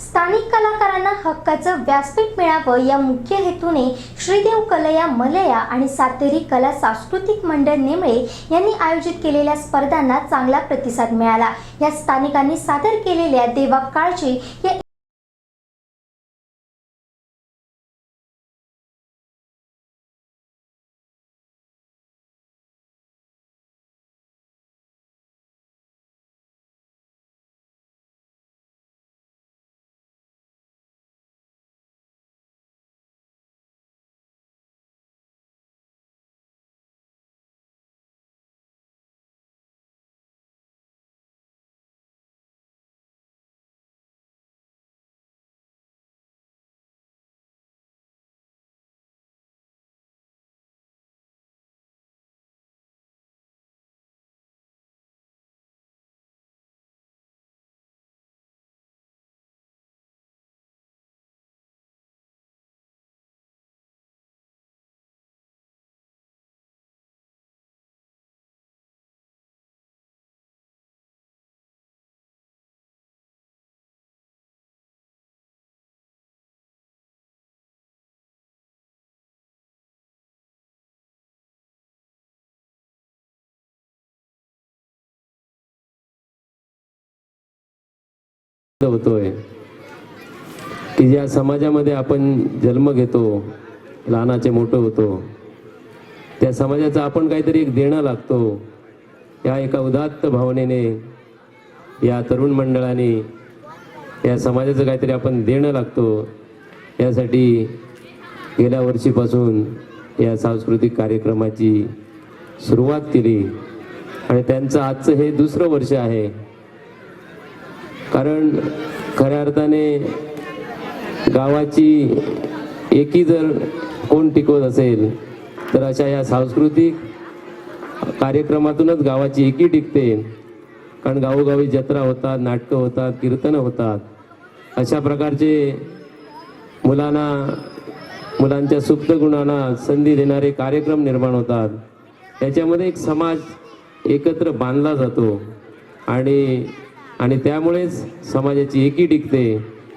स्थानिक कलाकारांना हक्काचं व्यासपीठ मिळावं या मुख्य हेतूने श्रीदेव कलया मलया आणि सातेरी कला सांस्कृतिक मंडळ नेमळे यांनी आयोजित केलेल्या स्पर्धांना चांगला प्रतिसाद मिळाला. या स्थानिकांनी सादर केलेल्या देवा काळजी या होतोय. की ज्या समाजामध्ये आपण जन्म घेतो लहानाचे मोठं होतो त्या समाजाचं आपण काहीतरी एक देणं लागतो या एका उदात्त भावनेने या तरुण मंडळाने या समाजाचं काहीतरी आपण देणं लागतो यासाठी गेल्या वर्षीपासून या सांस्कृतिक कार्यक्रमाची सुरुवात केली. आणि त्यांचं आजचं हे दुसरं वर्ष आहे. कारण खऱ्या अर्थाने गावाची एकी जर कोण टिकवत असेल तर अशा या सांस्कृतिक कार्यक्रमातूनच गावाची एकी टिकते. कारण गावोगावी जत्रा होतात नाटकं होतात कीर्तनं होतात. अशा प्रकारचे मुलांना मुलांच्या सुप्त गुणांना संधी देणारे कार्यक्रम निर्माण होतात. त्याच्यामध्ये एक समाज एकत्र बांधला जातो. आणि आणि त्यामुळेच समाजाची एकी टिकते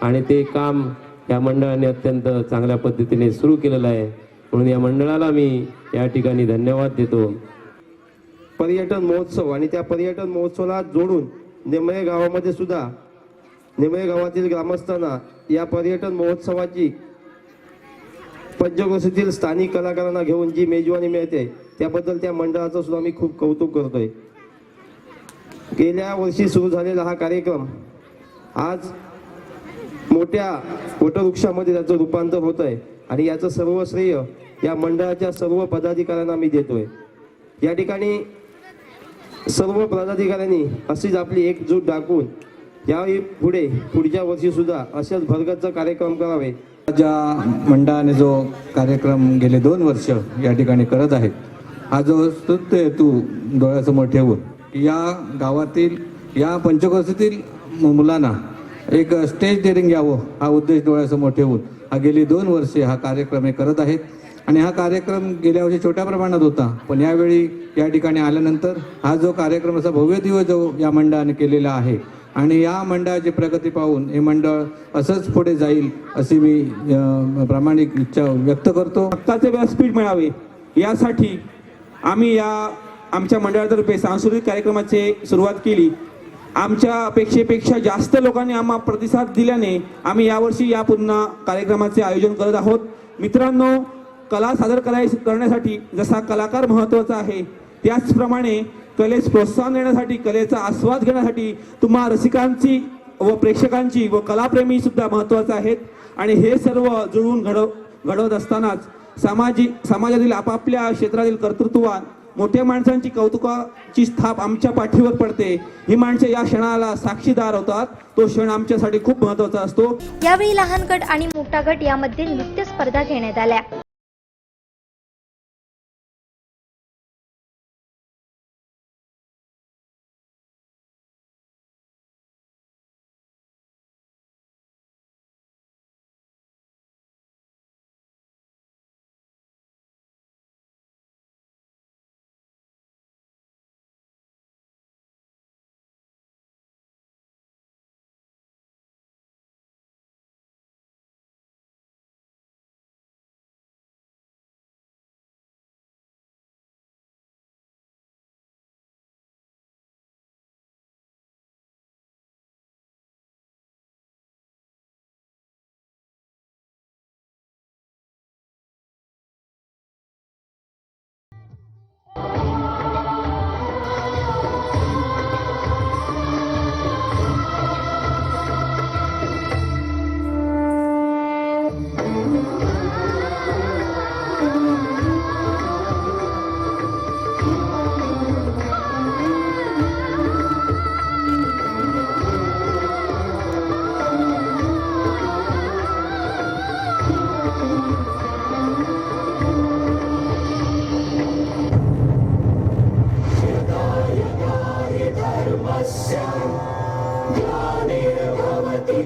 आणि ते काम या मंडळाने अत्यंत चांगल्या पद्धतीने सुरू केलेलं आहे. म्हणून या मंडळाला मी या ठिकाणी धन्यवाद देतो. पर्यटन महोत्सव आणि त्या पर्यटन महोत्सवाला जोडून निमळे गावामध्ये सुद्धा नेमळे गावातील ग्रामस्थांना या पर्यटन महोत्सवाची पंचक्रोशीतील स्थानिक कलाकारांना घेऊन जी मेजवानी मिळते त्याबद्दल त्या मंडळाचं सुद्धा मी खूप कौतुक करतोय. गेल्या वर्षी सुरू झालेला हा कार्यक्रम आज मोठ्या वटवृक्षामध्ये त्याचं रूपांतर होत आहे आणि याचं सर्व श्रेय या मंडळाच्या सर्व पदाधिकाऱ्यांना मी देतोय. या ठिकाणी सर्व पदाधिकाऱ्यांनी अशीच आपली एकजूट दाखवून यावेळी पुढे पुढच्या वर्षी सुद्धा असेच भरगतचा कार्यक्रम करावे. ज्या मंडळाने जो कार्यक्रम गेले दोन वर्ष या ठिकाणी करत आहेत हा जो स्तुत्य हेतू डोळ्यासमोर ठेवून. या गावातील या पंचकोशीतील मुलांना एक स्टेज डेअरिंग यावं हा उद्देश डोळ्यासमोर ठेवून. हा गेली दोन वर्षे हा कार्यक्रम हे करत आहेत. आणि हा कार्यक्रम गेल्या वर्षी छोट्या प्रमाणात होता. पण यावेळी या ठिकाणी आल्यानंतर हा जो कार्यक्रम असा भव्य दिवस जो या मंडळाने केलेला आहे आणि या मंडळाची प्रगती पाहून हे मंडळ असंच पुढे जाईल अशी मी प्रामाणिक इच्छा व्यक्त करतो. हक्काचे व्यासपीठ मिळावे यासाठी आम्ही या आमच्या मंडळातर्फे सांस्कृतिक कार्यक्रमाचे सुरुवात केली. आमच्या अपेक्षेपेक्षा जास्त लोकांनी आम्हा प्रतिसाद दिल्याने आम्ही यावर्षी या पुन्हा कार्यक्रमाचे आयोजन करत आहोत. मित्रांनो कला सादर कराय करण्यासाठी जसा कलाकार महत्त्वाचा आहे त्याचप्रमाणे कलेस प्रोत्साहन देण्यासाठी कलेचा आस्वाद घेण्यासाठी तुम्हा रसिकांची व प्रेक्षकांची व कलाप्रेमी सुद्धा महत्त्वाचं आहेत. आणि हे सर्व जुळवून घडव घडवत असतानाच सामाजिक समाजातील आपापल्या क्षेत्रातील कर्तृत्वान मोठ्या माणसांची कौतुकाची स्थाप आमच्या पाठीवर पडते. ही माणसे या क्षणाला साक्षीदार होतात. तो क्षण आमच्यासाठी खूप महत्त्वाचा असतो. यावेळी लहान गट आणि मोठा गट यामध्ये नृत्य स्पर्धा घेण्यात आल्या.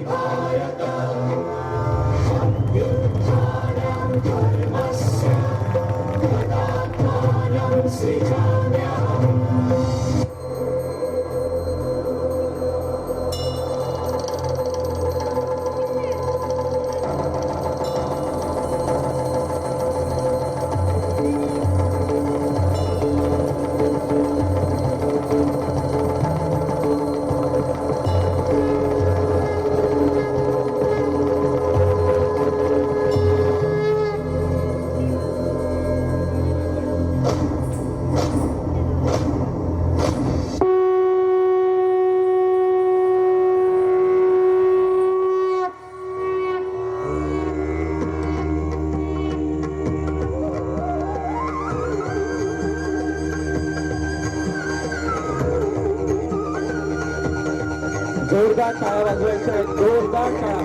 भारत जोरदार टाळा वाजवायचा आहे जोरदार टाळा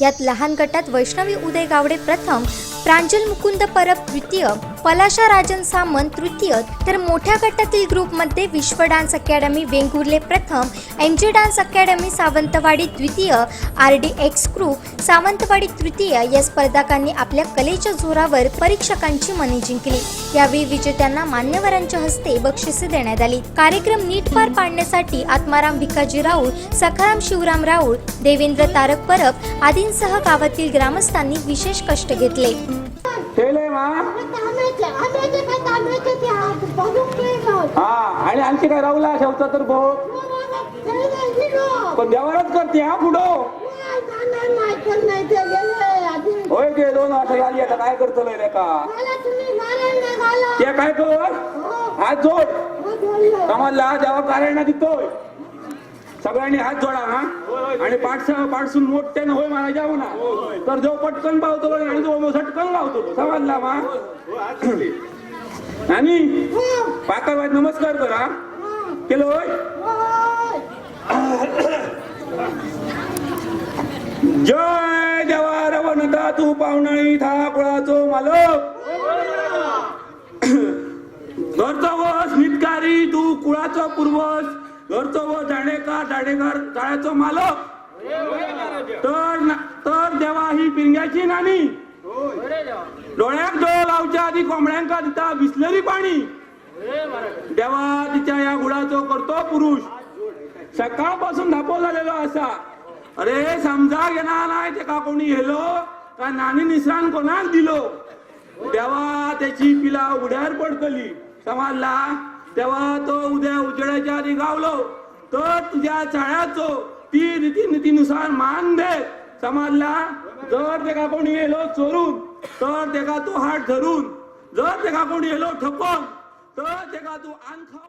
यात लहान गटात वैष्णवी उदय गावडे प्रथम प्रांजल मुकुंद परब द्वितीय पलाशा राजन सामंत तृतीय तर मोठ्या गटातील ग्रुपमध्ये विश्व डान्स अकॅडमी वेंगुर्ले प्रथम M G dance academy Sawantwadi द्वितीय R D X group Sawantwadi तृतीय या स्पर्धकांनी आपल्या कलेच्या जोरावर परीक्षकांची मने जिंकली. यावेळी विजेत्यांना मान्यवरांच्या हस्ते बक्षिसे देण्यात आली. कार्यक्रम नीट पार पाडण्यासाठी आत्माराम भिकाजी राऊळ सखाराम शिवराम राऊळ देवेंद्र तारक परब आदींसह गावातील ग्रामस्थांनी विशेष कष्ट घेतले. मा? हा आणि आणखी काय राहुला ठेवता तर भाऊ? पण देवालाच करते हा पुढं. होय ते दोन वर्ष झाली आता काय करतो रे का? ते काय कर? हात जोड. आम्हाला देवा कार्याला दिसतोय सगळ्यांनी हात जोडा हा? आणि पाठ पाठसून मोठ्यानं होय मला जाऊ ना. तर जो पटकन पावतो आणि जो झटकन लावतो समजला मा आणि पाकर नमस्कार करा. केलो होय? जय देवा रवनता तू पाहुणाई था कुळाचो मालक. घरचा वस नितकारी तू कुळाचा पूर्वज. घरचो व जाणेकार जाणेकार जाळ्याचा मालक. तर तर देवा ही पिंग्याची नाणी. डोळ्याक डोळ लावच्या आधी कोंबड्यांका दिता बिसलेली पाणी. देवा तिच्या या गुळाचो करतो पुरुष. सकाळपासून धापो झालेलो असा. अरे समजा घेणार नाही तेका कोणी हेलो? का नानी निसरान कोणाक दिलो? देवा त्याची पिला उड्यार पडतली समजला? तेव्हा तो उद्या उजेडाच्या आधी गावलो तर तुझ्या चाळ्याचो ती रीतीनुसार मान दे. समाजला जर ते कोणी येलो चोरून तर ते का तू हात धरून. जर ते कोणी येलो ठपक तर ते तू आणखा